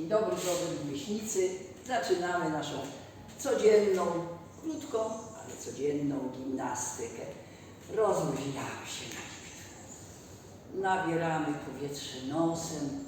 Dzień dobry, dobry myślnicy. Zaczynamy naszą codzienną, krótką, ale codzienną gimnastykę. Rozluźniamy się najpierw. Nabieramy powietrze nosem,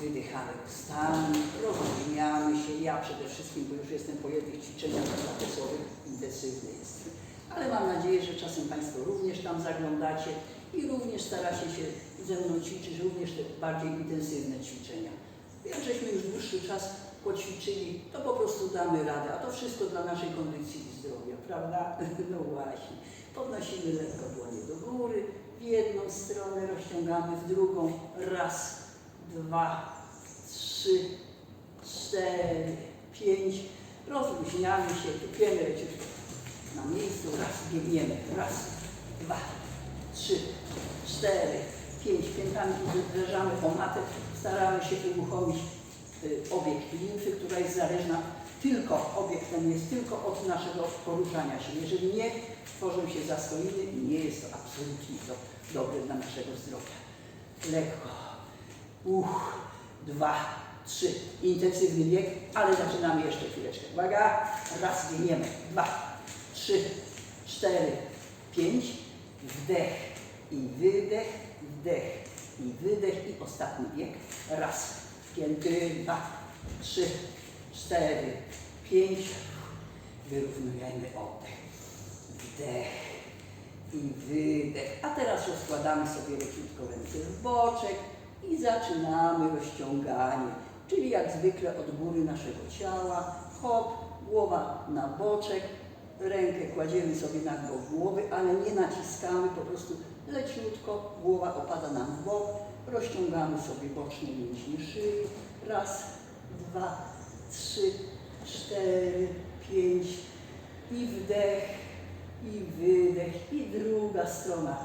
wydychamy ustami, rozluźniamy się. Ja przede wszystkim, bo już jestem po jednych ćwiczeniach zapisowych, intensywny jestem. Ale mam nadzieję, że czasem Państwo również tam zaglądacie i również staracie się ze mną ćwiczyć również te bardziej intensywne ćwiczenia. Jak żeśmy już dłuższy czas poćwiczyli, to po prostu damy radę, a to wszystko dla naszej kondycji i zdrowia, prawda? No właśnie. Podnosimy lekko dłonie do góry, w jedną stronę rozciągamy, w drugą. Raz, dwa, trzy, cztery, pięć. Rozluźniamy się, tupiemy leciutko na miejscu, raz, biegniemy, raz, dwa, trzy, cztery, pięć. Piętami uderzamy o matę, staramy się uruchomić y, obieg limfy, która jest zależna tylko, obiekt ten jest tylko od naszego poruszania się. Jeżeli nie, tworzą się zastoiny i nie jest to absolutnie to dobre dla naszego zdrowia. Lekko. Uch, dwa, trzy. Intensywny bieg, ale zaczynamy jeszcze chwileczkę. Uwaga, raz biegniemy, dwa, trzy, cztery, pięć. Wdech i wydech, wdech i wydech i ostatni bieg. Raz, pięty, dwa, trzy, cztery, pięć. Wyrównujemy oddech. Wdech i wydech. A teraz rozkładamy sobie leciutko ręce w boczek i zaczynamy rozciąganie. Czyli jak zwykle od góry naszego ciała. Hop, głowa na boczek, rękę kładziemy sobie na bok głowy, ale nie naciskamy, po prostu leciutko, głowa opada nam w bok, rozciągamy sobie boczne mięśnie szyi, raz, dwa, trzy, cztery, pięć. I wdech, i wydech, i druga strona,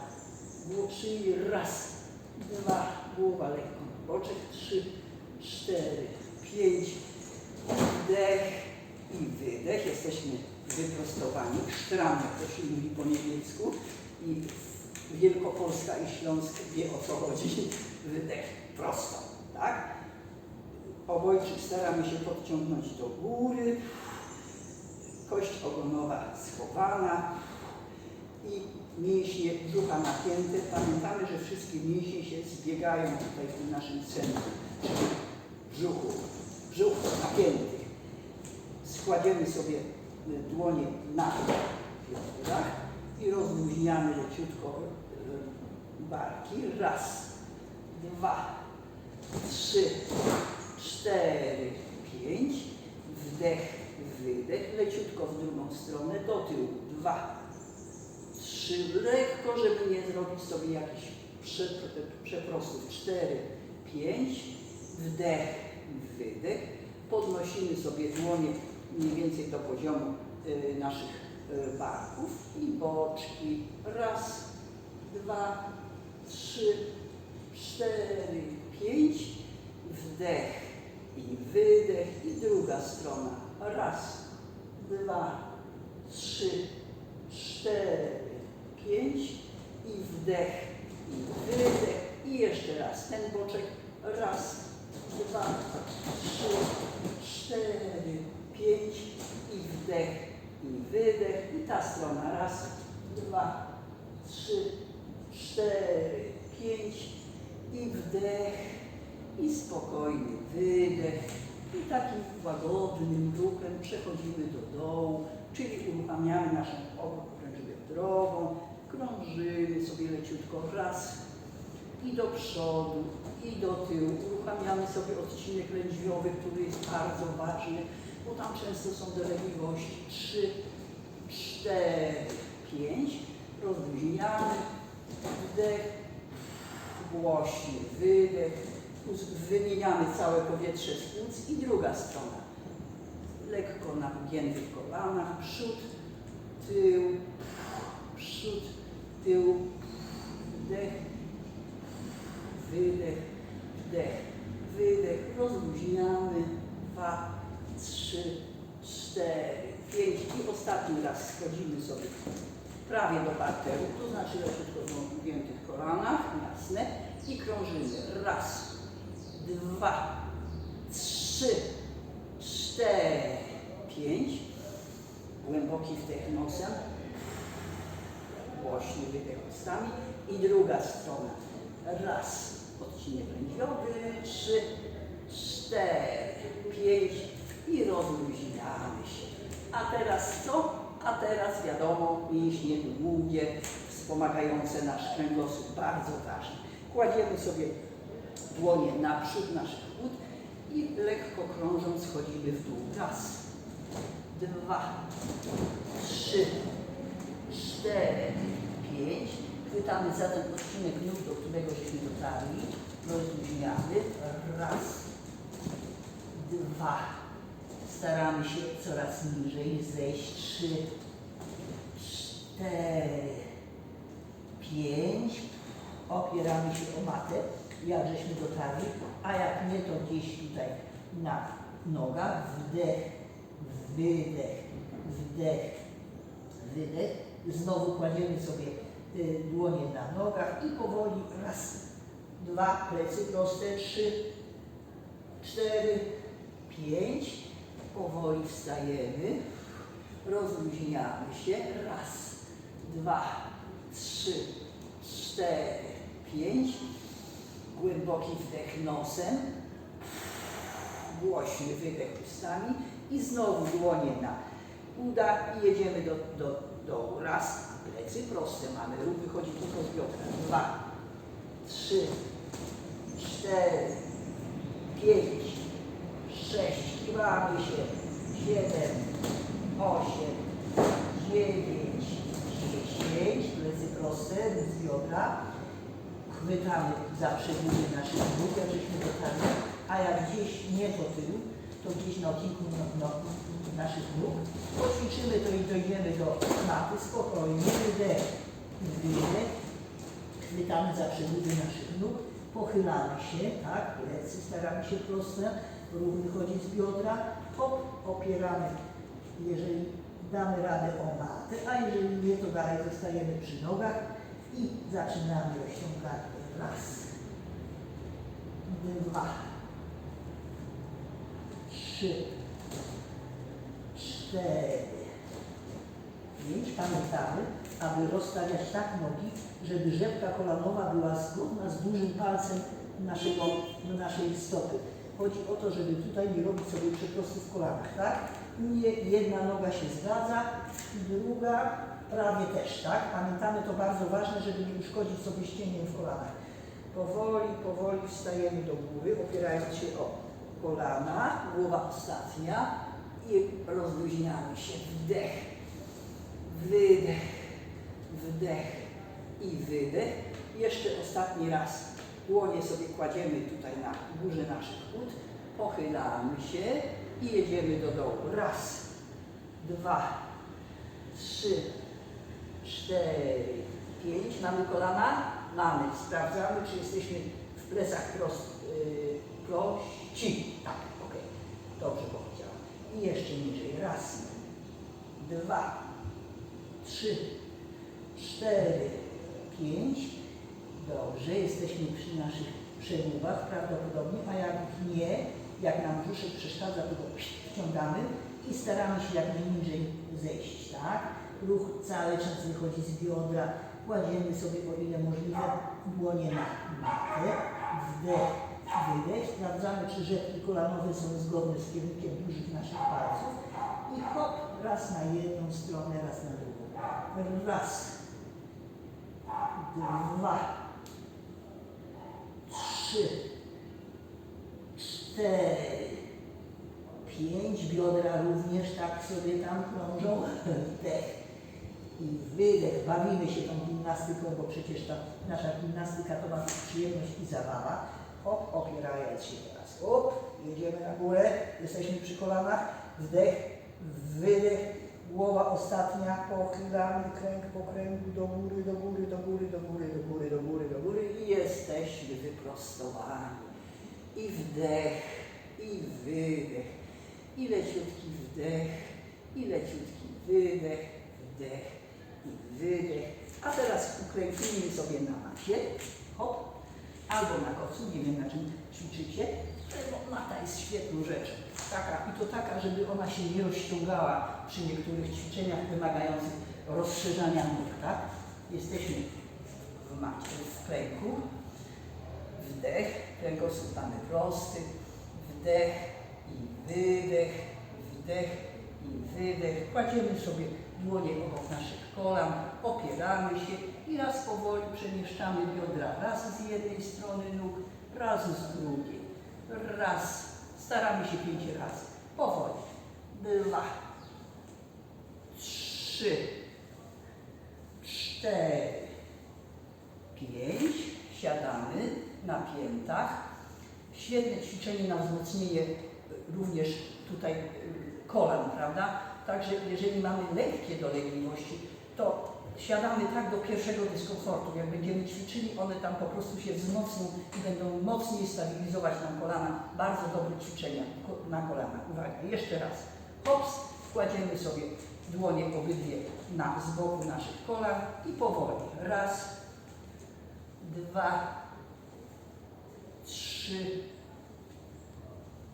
czyli raz, dwa, głowa lekko na boczek, trzy, cztery, pięć, wdech i wydech, jesteśmy wyprostowani, sztram, jak to się mówi po niemiecku. I Wielkopolska i Śląsk wie o co chodzi, wydech prosto, tak? Obojczyk staramy się podciągnąć do góry, kość ogonowa schowana i mięśnie brzucha napięte. Pamiętamy, że wszystkie mięśnie się zbiegają tutaj w tym naszym centrum, czyli brzuchu, brzuch napięty. Składziemy sobie dłonie na biodrach rozluźniamy leciutko y, barki. Raz, dwa, trzy, cztery, pięć. Wdech, wydech. Leciutko w drugą stronę, do tyłu. Dwa, trzy. Lekko, żeby nie zrobić sobie jakichś prze- przeprostów. Cztery, pięć. Wdech, wydech. Podnosimy sobie dłonie mniej więcej do poziomu y, naszych barków i boczki. Raz, dwa, trzy, cztery, pięć. Wdech i wydech i druga strona. Raz, dwa, trzy, cztery, pięć i wdech i wydech i jeszcze raz ten boczek. Raz, dwa, trzy, cztery, pięć i wdech i wydech i ta strona. Raz, dwa, trzy, cztery, pięć i wdech i spokojny wydech. I takim łagodnym ruchem przechodzimy do dołu, czyli uruchamiamy naszą obręcz biodrową, krążymy sobie leciutko raz i do przodu, i do tyłu. Uruchamiamy sobie odcinek lędźwiowy, który jest bardzo ważny, tam często są dolegliwości. Trzy, cztery, pięć. Rozluźniamy. Wdech, głośny wydech. Wymieniamy całe powietrze z płuc i druga strona. Lekko na wygiętych kolanach, przód, tył, przód, tył, wdech, wydech, wdech, wydech, rozluźniamy, dwa, trzy, cztery, pięć i ostatni raz schodzimy sobie prawie do parteru, to znaczy leciutko w ugiętych kolanach, jasne, i krążymy. Raz, dwa, trzy, cztery, pięć. Głęboki wdech nosem. Głośny wydech ustami. I druga strona. Raz. Odcinek lędźwiowy. Trzy, cztery, pięć. I rozluźniamy się. A teraz co? A teraz wiadomo, mięśnie długie, wspomagające nasz kręgosłup, bardzo ważne. Kładziemy sobie dłonie naprzód naszych ud i lekko krążąc schodzimy w dół. Raz, dwa, trzy, cztery, pięć. Chwytamy za ten odcinek nóg, do którego żeśmy dotarli. Rozluźniamy. Raz, dwa. Staramy się coraz niżej zejść. Trzy, cztery, pięć. Opieramy się o matę, jak żeśmy dotarli, a jak nie, to gdzieś tutaj na nogach. Wdech, wydech, wdech, wydech. Znowu kładziemy sobie y, dłonie na nogach i powoli raz, dwa, plecy proste, trzy, cztery, pięć. Powoli wstajemy, rozluźniamy się. Raz, dwa, trzy, cztery, pięć. Głęboki wdech nosem, głośny wydech ustami i znowu dłonie na uda i jedziemy do, do dołu. Raz, plecy proste mamy, ruch wychodzi tylko z biodra. Dwa, trzy, cztery, pięć, sześć, kiwamy się, siedem, osiem, dziewięć, dziesięć, plecy proste, z biodra. Chwytamy za przeguby naszych nóg, jak żeśmy dotarli, a jak gdzieś nie to tył, to gdzieś na kilku no, no, naszych nóg. Poćwiczymy to i dojdziemy do maty spokojnie, wydech, wydech. Chwytamy za przeguby naszych nóg, pochylamy się, tak, plecy staramy się proste, ruch wychodzi z biodra, hop, opieramy, jeżeli damy radę o matę, a jeżeli nie, to dalej zostajemy przy nogach i zaczynamy rozciąganie. Raz, dwa, trzy, cztery, pięć. Pamiętamy, aby rozstawiać tak nogi, żeby rzepka kolanowa była zgodna z dużym palcem naszego, naszej stopy. Chodzi o to, żeby tutaj nie robić sobie przeprostów w kolanach, tak? Nie, jedna noga się zgadza, druga prawie też, tak? Pamiętamy, to bardzo ważne, żeby nie uszkodzić sobie ścięgiem w kolanach. Powoli, powoli wstajemy do góry, opierając się o kolana, głowa ostatnia i rozluźniamy się. Wdech, wydech, wdech i wydech. Jeszcze ostatni raz dłonie sobie kładziemy tutaj na górze naszych ud, pochylamy się i jedziemy do dołu. Raz, dwa, trzy, cztery, pięć. Mamy kolana? Mamy. Sprawdzamy, czy jesteśmy w plecach prost, yy, prości. Tak, ok. Dobrze powiedziałam. I jeszcze niżej. Raz, dwa, trzy, cztery, pięć. Dobrze, jesteśmy przy naszych przegubach prawdopodobnie, a jak nie, jak nam brzuszek przeszkadza, to go wciągamy i staramy się jak najniżej zejść, tak? Ruch cały czas wychodzi z biodra, kładziemy sobie o ile możliwe dłonie na matę, wdech, wydech, sprawdzamy czy rzepki kolanowe są zgodne z kierunkiem dużych naszych palców. I hop, raz na jedną stronę, raz na drugą. Raz, dwa, trzy, cztery, pięć, biodra również tak sobie tam krążą, wdech i wydech. Bawimy się tą gimnastyką, bo przecież ta nasza gimnastyka to ma przyjemność i zabawa. Hop, opierając się teraz. Hop, jedziemy na górę, jesteśmy przy kolanach, wdech, wydech, głowa ostatnia, pochylamy kręg po kręgu, do góry, do góry, do góry, do góry, do góry, do góry, do góry jesteśmy wyprostowani. I wdech, i wydech, i leciutki wdech, i leciutki wydech, wdech i wydech. A teraz ukręcimy sobie na macie, hop, albo na kocu, nie wiem na czym ćwiczycie, bo mata jest świetną rzeczą. Taka, I to taka, żeby ona się nie rozciągała przy niektórych ćwiczeniach wymagających rozszerzania nóg, tak? Jesteśmy macie, w klejku. Wdech, kręgosłup mamy prosty. Wdech i wydech, wdech i wydech. Kładziemy sobie dłonie obok naszych kolan, opieramy się i raz powoli przemieszczamy biodra. Raz z jednej strony nóg, raz z drugiej. Raz. Staramy się pięć razy. Powoli. Dwa. Trzy. Cztery. Pięć. Siadamy na piętach. Świetne ćwiczenie na wzmocnienie również tutaj y, kolan, prawda? Także jeżeli mamy lekkie dolegliwości, to siadamy tak do pierwszego dyskomfortu. Jak będziemy ćwiczyli, one tam po prostu się wzmocnią i będą mocniej stabilizować nam kolana. Bardzo dobre ćwiczenia na kolana. Uwaga, jeszcze raz. Hops, kładziemy sobie dłonie obydwie na, z boku naszych kolan i powoli. Raz, dwa, trzy,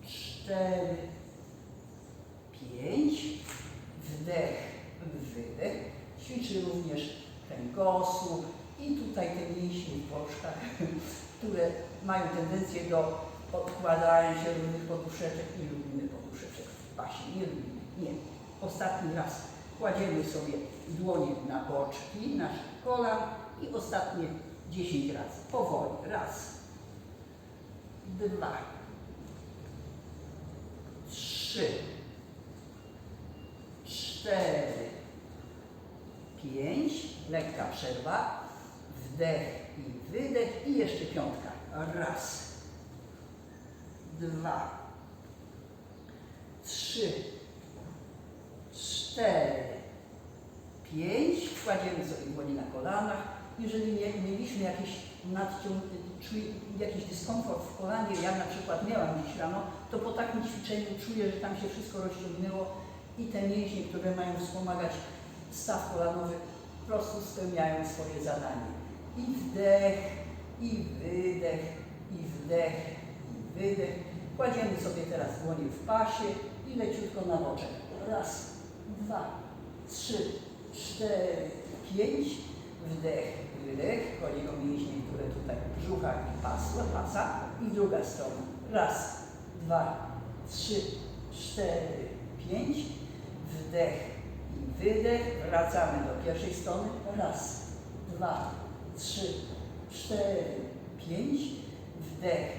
cztery, pięć. Wdech, wydech. Ćwiczy również kręgosłup i tutaj te mięśnie w boczkach, które mają tendencję do odkładania się różnych poduszeczek i lubimy poduszeczek w pasie. Nie lubimy. Nie. Ostatni raz kładziemy sobie dłonie na boczki naszych kolan i ostatnie 10 razy. Powoli. Raz, dwa, trzy, cztery, pięć, lekka przerwa, wdech i wydech. I jeszcze piątka. Raz, dwa, trzy, cztery, pięć. Kładziemy sobie dłonie na kolanach. Jeżeli mieliśmy jakiś nadciąg, jakiś dyskomfort w kolanie, ja na przykład miałam dziś rano, to po takim ćwiczeniu czuję, że tam się wszystko rozciągnęło i te mięśnie, które mają wspomagać staw kolanowy, po prostu spełniają swoje zadanie. I wdech, i wydech, i wdech, i wydech. Kładziemy sobie teraz dłonie w pasie i leciutko na boczek. Raz, dwa, trzy, cztery, pięć. Wdech, wydech. Chodzi o mięśnie, które tutaj brzucha i pasła, pasa. I druga strona. Raz, dwa, trzy, cztery, pięć. Wdech i wydech. Wracamy do pierwszej strony. Raz, dwa, trzy, cztery, pięć. Wdech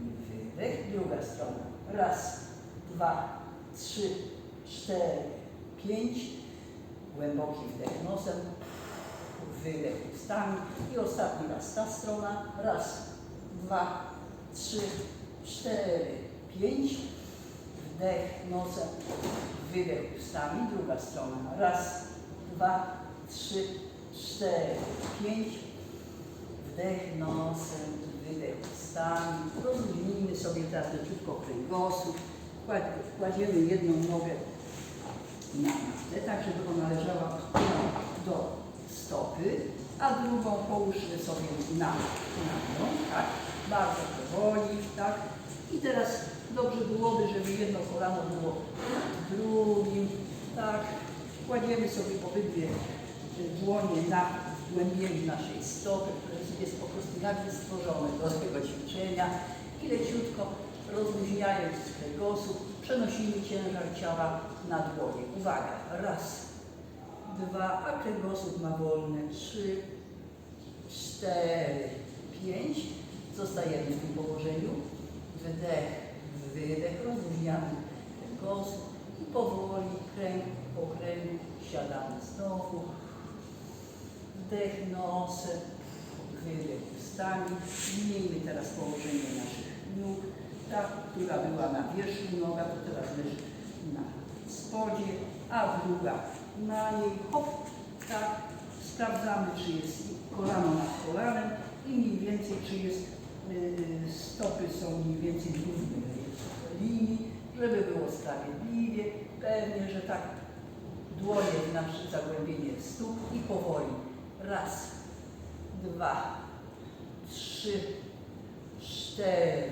i wydech. Druga strona. Raz, dwa, trzy, cztery, pięć. Głęboki wdech nosem. Wydech ustami. I ostatni raz ta strona. Raz, dwa, trzy, cztery, pięć. Wdech nosem. Wydech ustami. Druga strona. Raz, dwa, trzy, cztery, pięć. Wdech nosem, wydech ustami. Rozluźnijmy sobie teraz leciutko kręgosłup. Kład- Kładziemy jedną nogę na matę, tak żeby ona leżała do stopy, a drugą połóżmy sobie na, na nią, tak? Bardzo powoli, tak? I teraz dobrze byłoby, żeby jedno kolano było drugim, tak? Kładziemy sobie obydwie y, dłonie na głębieniu naszej stopy, które jest po prostu jakby stworzone do tego ćwiczenia i leciutko rozluźniając kręgosłup, przenosimy ciężar ciała na dłonie. Uwaga, raz, dwa, a kręgosłup ma wolne, trzy, cztery, pięć. Zostajemy w tym położeniu. Wdech, wydech, rozluźniamy kręgosłup i powoli kręg po kręgu siadamy znowu. Wdech nosem, wydech ustami. Zmieńmy teraz położenie naszych nóg. Ta, która była na wierzchu noga, to teraz leży na spodzie, a druga na niej. Hop, tak. Sprawdzamy, czy jest kolano nad kolanem i mniej więcej, czy jest, yy, stopy są mniej więcej w równej linii, żeby było sprawiedliwie. Pewnie, że tak. Dłonie nasze zagłębienie stóp i powoli. Raz, dwa, trzy, cztery,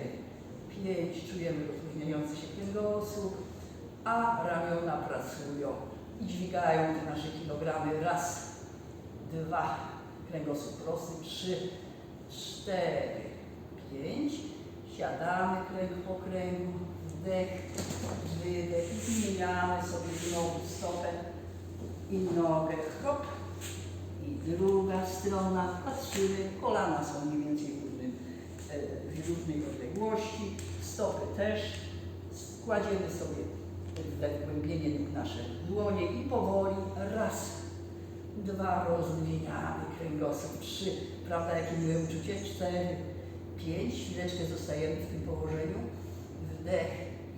pięć. Czujemy rozluźniający się kręgosłup, a ramiona pracują i dźwigają te nasze kilogramy. Raz, dwa, kręgosłup prosty, trzy, cztery, pięć. Siadamy kręg po kręgu, wdech, wydech i zmieniamy sobie znowu stopę i nogę, hop. I druga strona, patrzymy, kolana są mniej więcej w, równym, e, w równej odległości, stopy też. Kładziemy sobie w wgłębienie nóg nasze dłonie i powoli raz, dwa, rozluźniamy kręgosłup, trzy, prawda, jakie miłe uczucie, cztery, pięć, chwileczkę zostajemy w tym położeniu, wdech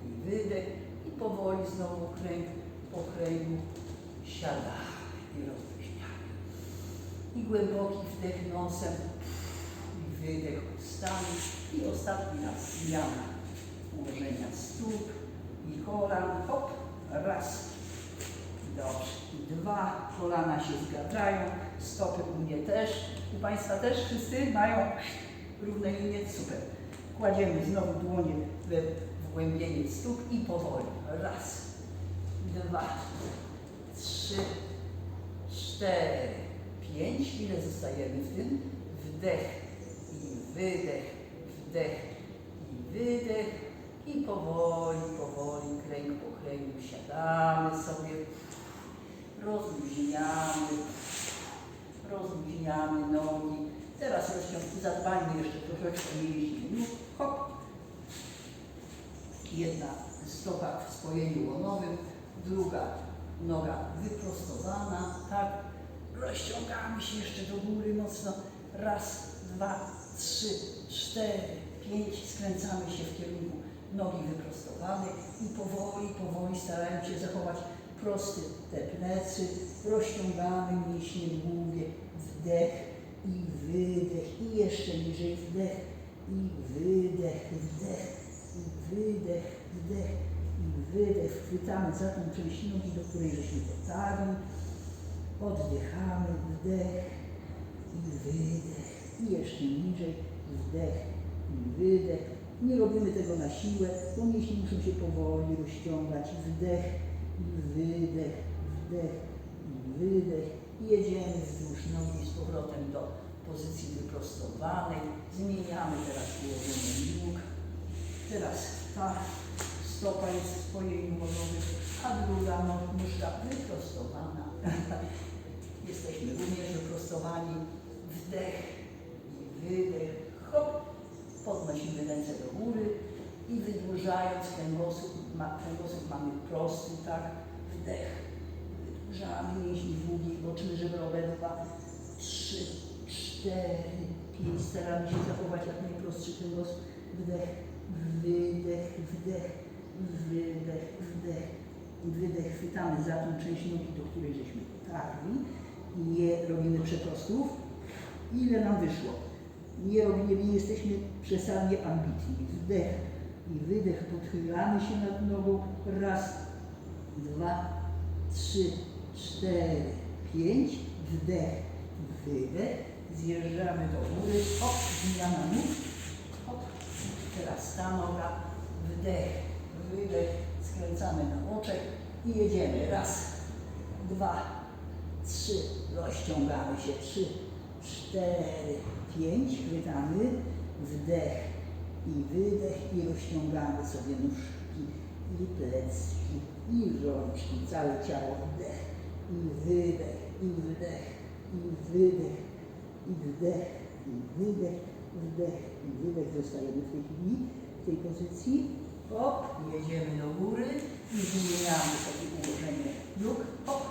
i wydech i powoli znowu kręg po kręgu siadamy i rozluźniamy. I głęboki wdech nosem. I wydech ustami. I ostatni raz zmiana ułożenia stóp i kolan, hop, raz, dobrze, I dwa, kolana się zgadzają, stopy u mnie też, u Państwa też wszyscy mają równe linie, super. Kładziemy znowu dłonie we wgłębienie stóp i powoli, raz, dwa, trzy, cztery, pięć, chwilę zostajemy w tym, wdech i wydech, wdech i wydech i powoli, powoli, kręg po kręgu siadamy sobie, rozluźniamy, rozluźniamy nogi. Teraz rozciąg, zadbajmy jeszcze troszeczkę mięśni nóg, hop. Jedna stopa w spojeniu łonowym, druga noga wyprostowana, tak. Rozciągamy się jeszcze do góry mocno. Raz, dwa, trzy, cztery, pięć. Skręcamy się w kierunku nogi wyprostowanej i powoli, powoli starając się zachować prosty te plecy. Rozciągamy mięśnie głowie. Wdech i wydech. I jeszcze niżej wdech i wydech, wdech i wydech, wdech i wydech. Chwytamy za tą część nogi, do której żeśmy dotarli. Oddychamy, wdech i wydech. I jeszcze niżej, wdech i wydech. Nie robimy tego na siłę, bo mięśnie muszą się powoli rozciągać. Wdech i wydech, wdech i wydech. I jedziemy wzdłuż nogi z powrotem do pozycji wyprostowanej. Zmieniamy teraz położenie nóg. Teraz ta stopa jest w swojej łonowej, a druga no- nóżka wyprostowana. Jesteśmy również wyprostowani. Wdech i wydech. Hop. Podnosimy ręce do góry i wydłużając kręgosłup, ma, kręgosłup mamy prosty, tak? Wdech. Wydłużamy mięśnie długie, boczne żebrowe dwa, trzy, cztery, pięć. Staramy się zachować jak najprostszy kręgosłup. Wdech, wydech, wdech, wydech, wdech wydech. Chwytamy za tą część nogi, do której żeśmy dotarli i je robimy przeprostów. Ile nam wyszło? Nie nie jesteśmy przesadnie ambitni. Wdech i wydech, podchylamy się nad nogą. Raz, dwa, trzy, cztery, pięć. Wdech, wydech. Zjeżdżamy do góry. Hop, zmiana nóg. Hop. Teraz ta noga. Wdech, wydech. Skręcamy na boczek i jedziemy. Raz, dwa, trzy. Rozciągamy się. Trzy, cztery, pięć. Chwytamy. Wdech i wydech i rozciągamy sobie nóżki i plecki i rączki, całe ciało. Wdech i wydech i wdech i wydech i wdech i wydech, wdech i wydech. Zostajemy w tej chwili w tej pozycji. Hop, jedziemy do góry i zmieniamy sobie ułożenie nóg. Hop.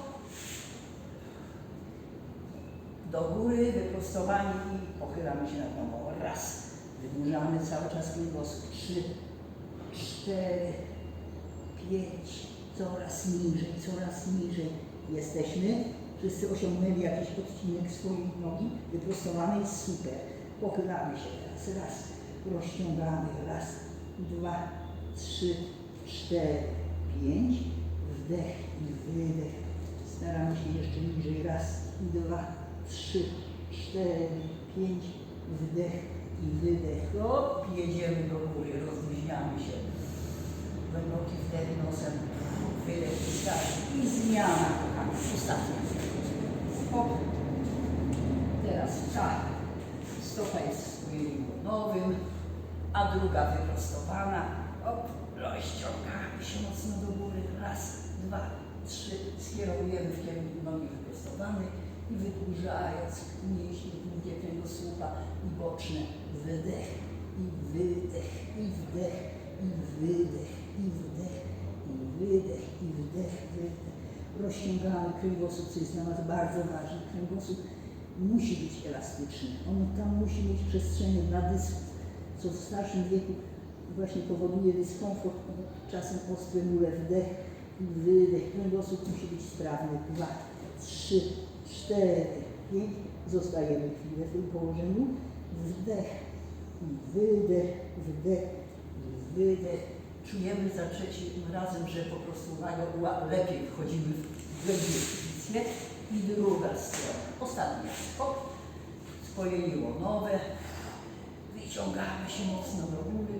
Do góry, wyprostowani i pochylamy się nad nogą. Raz. Wydłużamy cały czas kręgosłup. Trzy, cztery, pięć. Coraz niżej, coraz niżej. Jesteśmy. Wszyscy osiągnęli jakiś odcinek swojej nogi wyprostowanej. Super. Pochylamy się teraz. Raz. Rozciągamy. Raz, dwa, trzy, cztery, pięć. Wdech i wydech. Staramy się jeszcze niżej. Raz, dwa, trzy, cztery, pięć. Wdech i wydech. O, jedziemy do góry, rozluźniamy się. Głęboki wdech nosem, wydech wystarczy i zmiana, kochani, ostatnia. Hop. Teraz tak, stopa jest w skojeniu nowym, a druga wyprostowana. Hop, rozciągamy się mocno do góry. Raz, dwa, trzy. Skierowujemy w kierunku nogi wyprostowanej i wydłużając mięśnie długie kręgosłupa i boczne. Wydech i wydech i wdech i wydech i wdech i wydech i wdech, wydech. Rozciągamy kręgosłup, co jest dla nas bardzo ważne. Kręgosłup musi być elastyczny. On tam musi mieć przestrzenie dla dysków, co w starszym wieku właśnie powoduje dyskomfort, czasem ostre mule, wdech i wydech. Kręgosłup musi być sprawny. Dwa, trzy, cztery, pięć. Zostajemy chwilę w tym położeniu. Wdech i wydech, wdech i wydech. Czujemy za trzecim razem, że po prostu lepiej wchodzimy w głębiej pozycję. I druga strona. Ostatnia. Hop. Spojenie łonowe. Wyciągamy się mocno do góry.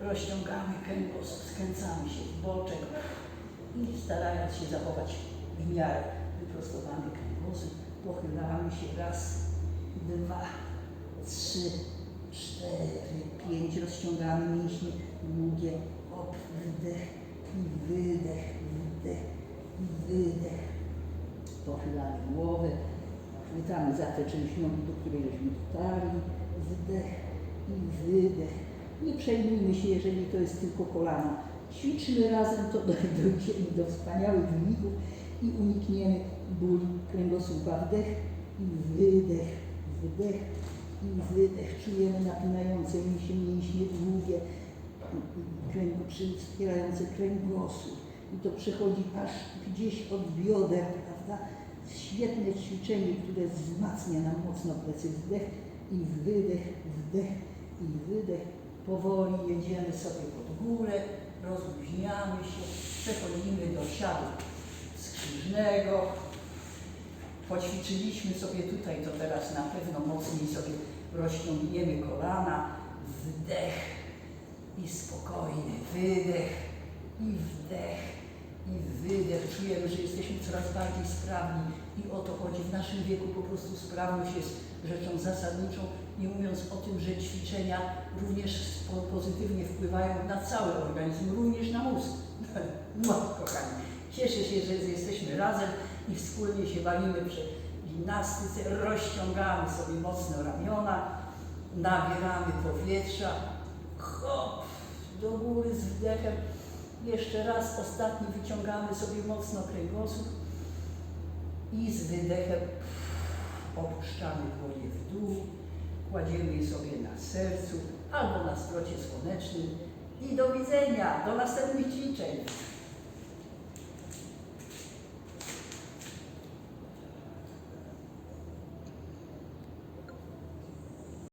Rozciągamy kręgosłup, skręcamy się w boczek i starając się zachować w miarę wyprostowany kręgosłup, pochylamy się raz, dwa, trzy, cztery, pięć. Rozciągamy mięśnie długie. Hop, wdech i wydech, wdech i wydech. Pochylamy głowę, chwytamy za tę część nogi, do której żeśmy dotarli. Wdech i wydech. Nie przejmujmy się, jeżeli to jest tylko kolano. Ćwiczmy razem, to dojdziemy do wspaniałych wyników i unikniemy bóli kręgosłupa. Wdech i wydech, wdech i wydech. Czujemy napinające mi się mięśnie długie, kręgu, wspierające kręgosłup. I to przechodzi aż gdzieś od bioder, prawda? Świetne ćwiczenie, które wzmacnia nam mocno plecy. Wdech i wydech, wdech i wydech. Powoli jedziemy sobie pod górę, rozluźniamy się, przechodzimy do siadu skrzyżnego. Poćwiczyliśmy sobie tutaj, to teraz na pewno mocniej sobie rozciągniemy kolana. Wdech i spokojny wydech i wdech i wydech. Czujemy, że jesteśmy coraz bardziej sprawni i o to chodzi. W naszym wieku po prostu sprawność jest rzeczą zasadniczą, nie mówiąc o tym, że ćwiczenia również po- pozytywnie wpływają na cały organizm, również na mózg. No, kochani, cieszę się, że jesteśmy razem i wspólnie się bawimy przy gimnastyce, rozciągamy sobie mocno ramiona, nabieramy powietrza, hop, do góry z wdechem. Jeszcze raz ostatni wyciągamy sobie mocno kręgosłup i z wydechem opuszczamy dłonie w dół, kładziemy je sobie na sercu albo na strocie słonecznym i do widzenia, do następnych ćwiczeń.